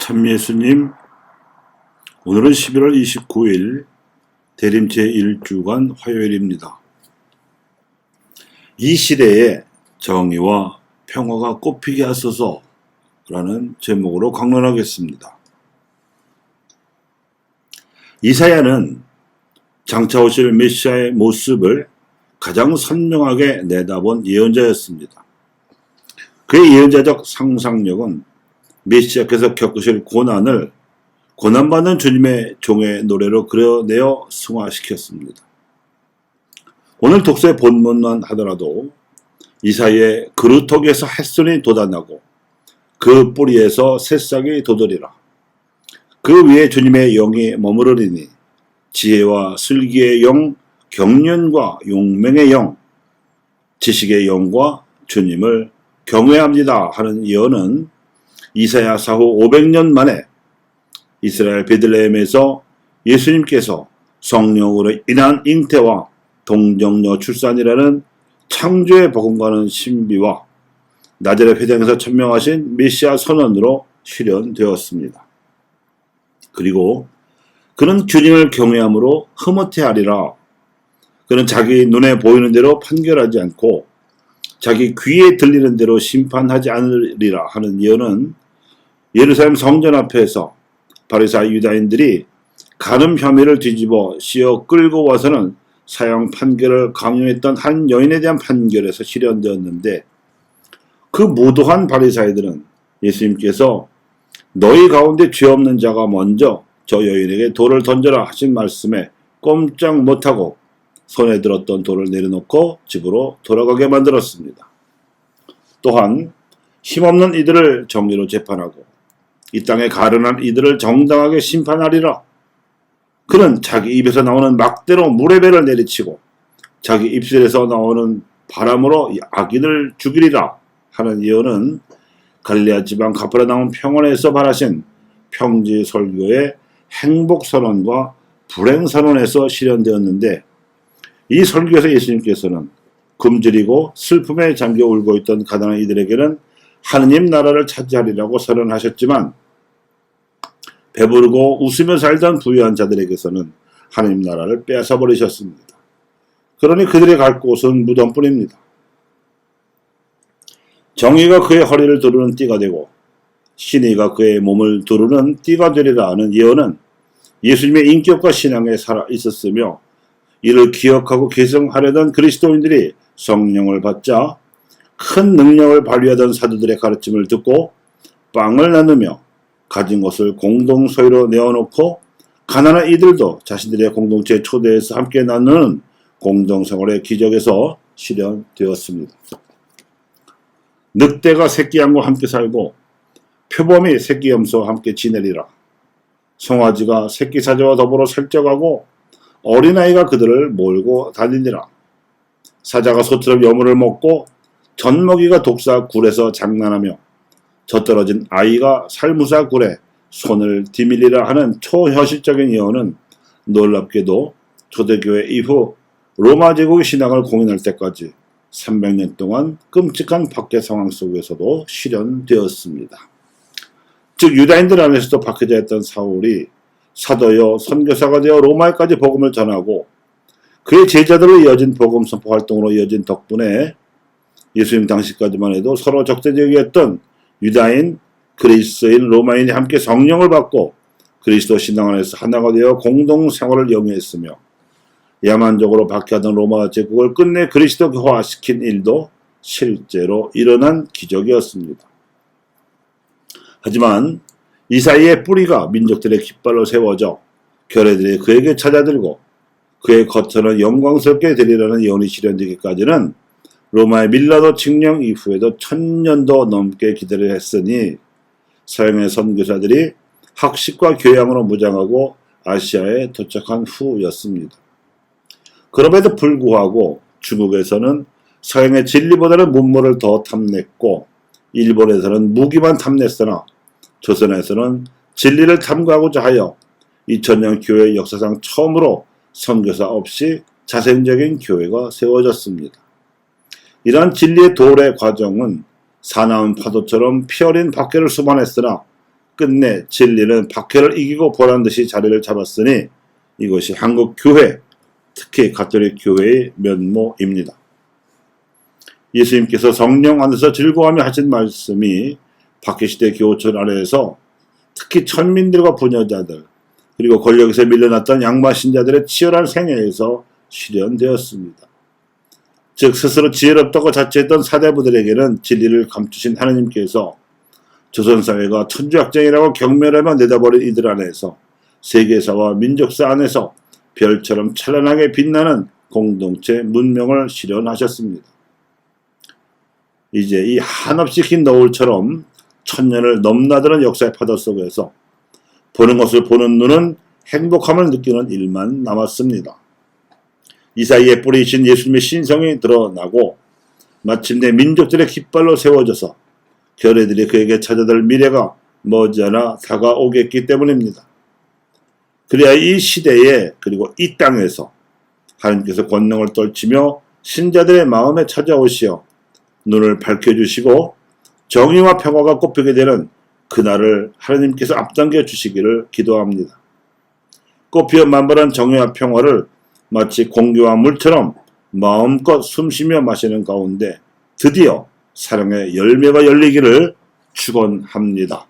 참 예수님, 오늘은 11월 29일 대림 제1주간 화요일입니다. 이 시대에 정의와 평화가 꽃피게 하소서 라는 제목으로 강론하겠습니다. 이사야는 장차 오실 메시아의 모습을 가장 선명하게 내다본 예언자였습니다. 그의 예언자적 상상력은 메시아께서 겪으실 고난을 고난받는 주님의 종의 노래로 그려내어 승화시켰습니다. 오늘 독서의 본문만 하더라도 이사의 그루톡에서 햇손이 돋아나고 그 뿌리에서 새싹이 돋으리라. 그 위에 주님의 영이 머무르리니 지혜와 슬기의 영, 경륜과 용맹의 영, 지식의 영과 주님을 경외합니다 하는 예언은 이사야 사후 500년 만에 이스라엘 베들레헴에서 예수님께서 성령으로 인한 잉태와 동정녀 출산이라는 창조의 복음과는 신비와 나제렛 회장에서 천명하신 메시아 선언으로 실현되었습니다. 그리고 그는 주님을 경외함으로 흐뭇해하리라. 그는 자기 눈에 보이는 대로 판결하지 않고 자기 귀에 들리는 대로 심판하지 않으리라 하는 예언은 예루살렘 성전 앞에서 바리사 유다인들이 간음 혐의를 뒤집어 씌어 끌고 와서는 사형 판결을 강요했던 한 여인에 대한 판결에서 실현되었는데 그 무도한 바리사이들은 예수님께서 너희 가운데 죄 없는 자가 먼저 저 여인에게 돌을 던져라 하신 말씀에 꼼짝 못하고 손에 들었던 돌을 내려놓고 집으로 돌아가게 만들었습니다. 또한 힘없는 이들을 정의로 재판하고 이 땅에 가련한 이들을 정당하게 심판하리라. 그는 자기 입에서 나오는 막대로 물의 배를 내리치고 자기 입술에서 나오는 바람으로 악인을 죽이리라 하는 예언은 갈리아 지방 가프라나움 평원에서 발하신 평지 설교의 행복 선언과 불행 선언에서 실현되었는데 이 설교에서 예수님께서는 굶주리고 슬픔에 잠겨 울고 있던 가난한 이들에게는 하느님 나라를 차지하리라고 선언하셨지만 배부르고 웃으며 살던 부유한 자들에게서는 하느님 나라를 빼앗아 버리셨습니다. 그러니 그들의 갈 곳은 무덤뿐입니다. 정의가 그의 허리를 두르는 띠가 되고 신의가 그의 몸을 두르는 띠가 되리라 하는 예언은 예수님의 인격과 신앙에 살아 있었으며 이를 기억하고 계승하려던 그리스도인들이 성령을 받자 큰 능력을 발휘하던 사도들의 가르침을 듣고 빵을 나누며 가진 것을 공동 소유로 내어놓고 가난한 이들도 자신들의 공동체에 초대해서 함께 나누는 공동생활의 기적에서 실현되었습니다. 늑대가 새끼 양과 함께 살고 표범이 새끼 염소와 함께 지내리라. 송아지가 새끼 사자와 더불어 살쪄가고 어린아이가 그들을 몰고 다니니라. 사자가 소처럼 여물을 먹고 젖먹이가 독사 굴에서 장난하며 젖떨어진 아이가 살무사 굴에 손을 디밀리라 하는 초현실적인 예언은 놀랍게도 초대교회 이후 로마 제국의 신앙을 공인할 때까지 300년 동안 끔찍한 박해 상황 속에서도 실현되었습니다. 즉 유다인들 안에서도 박해자였던 사울이 사도여 선교사가 되어 로마에까지 복음을 전하고 그의 제자들로 이어진 복음 선포 활동으로 이어진 덕분에 예수님 당시까지만 해도 서로 적대적이었던 유다인, 그리스도인, 로마인이 함께 성령을 받고 그리스도 신앙 안에서 하나가 되어 공동 생활을 영위했으며 야만적으로 박해하던 로마 제국을 끝내 그리스도 교화시킨 일도 실제로 일어난 기적이었습니다. 하지만 이 사이에 뿌리가 민족들의 깃발로 세워져 결애들이 그에게 찾아들고 그의 겉으로 영광스럽게 되리라는 예언이 실현되기까지는 로마의 밀라도 칙령 이후에도 천년도 넘게 기다려 했으니 서양의 선교사들이 학식과 교양으로 무장하고 아시아에 도착한 후였습니다. 그럼에도 불구하고 중국에서는 서양의 진리보다는 문물을 더 탐냈고 일본에서는 무기만 탐냈으나 조선에서는 진리를 탐구하고자 하여 2000년 교회 역사상 처음으로 선교사 없이 자생적인 교회가 세워졌습니다. 이러한 진리의 도래 과정은 사나운 파도처럼 피어린 박해를 수반했으나 끝내 진리는 박해를 이기고 보란 듯이 자리를 잡았으니 이것이 한국 교회, 특히 가톨릭 교회의 면모입니다. 예수님께서 성령 안에서 즐거워하며 하신 말씀이 박해시대 교촌 아래에서 특히 천민들과 부녀자들 그리고 권력에서 밀려났던 양마 신자들의 치열한 생애에서 실현되었습니다. 즉 스스로 지혜롭다고 자처했던 사대부들에게는 진리를 감추신 하나님께서 조선사회가 천주학쟁이라고 경멸하며 내다버린 이들 안에서 세계사와 민족사 안에서 별처럼 찬란하게 빛나는 공동체 문명을 실현하셨습니다. 이제 이 한없이 긴 노을처럼 천년을 넘나드는 역사의 파도 속에서 보는 것을 보는 눈은 행복함을 느끼는 일만 남았습니다. 이 사이에 뿌리신 예수님의 신성이 드러나고 마침내 민족들의 깃발로 세워져서 결애들이 그에게 찾아들 미래가 머지않아 다가오겠기 때문입니다. 그래야 이 시대에 그리고 이 땅에서 하나님께서 권능을 떨치며 신자들의 마음에 찾아오시어 눈을 밝혀주시고 정의와 평화가 꽃피게 되는 그날을 하나님께서 앞당겨 주시기를 기도합니다. 꽃피어 만발한 정의와 평화를 마치 공기와 물처럼 마음껏 숨쉬며 마시는 가운데 드디어 사랑의 열매가 열리기를 축원합니다.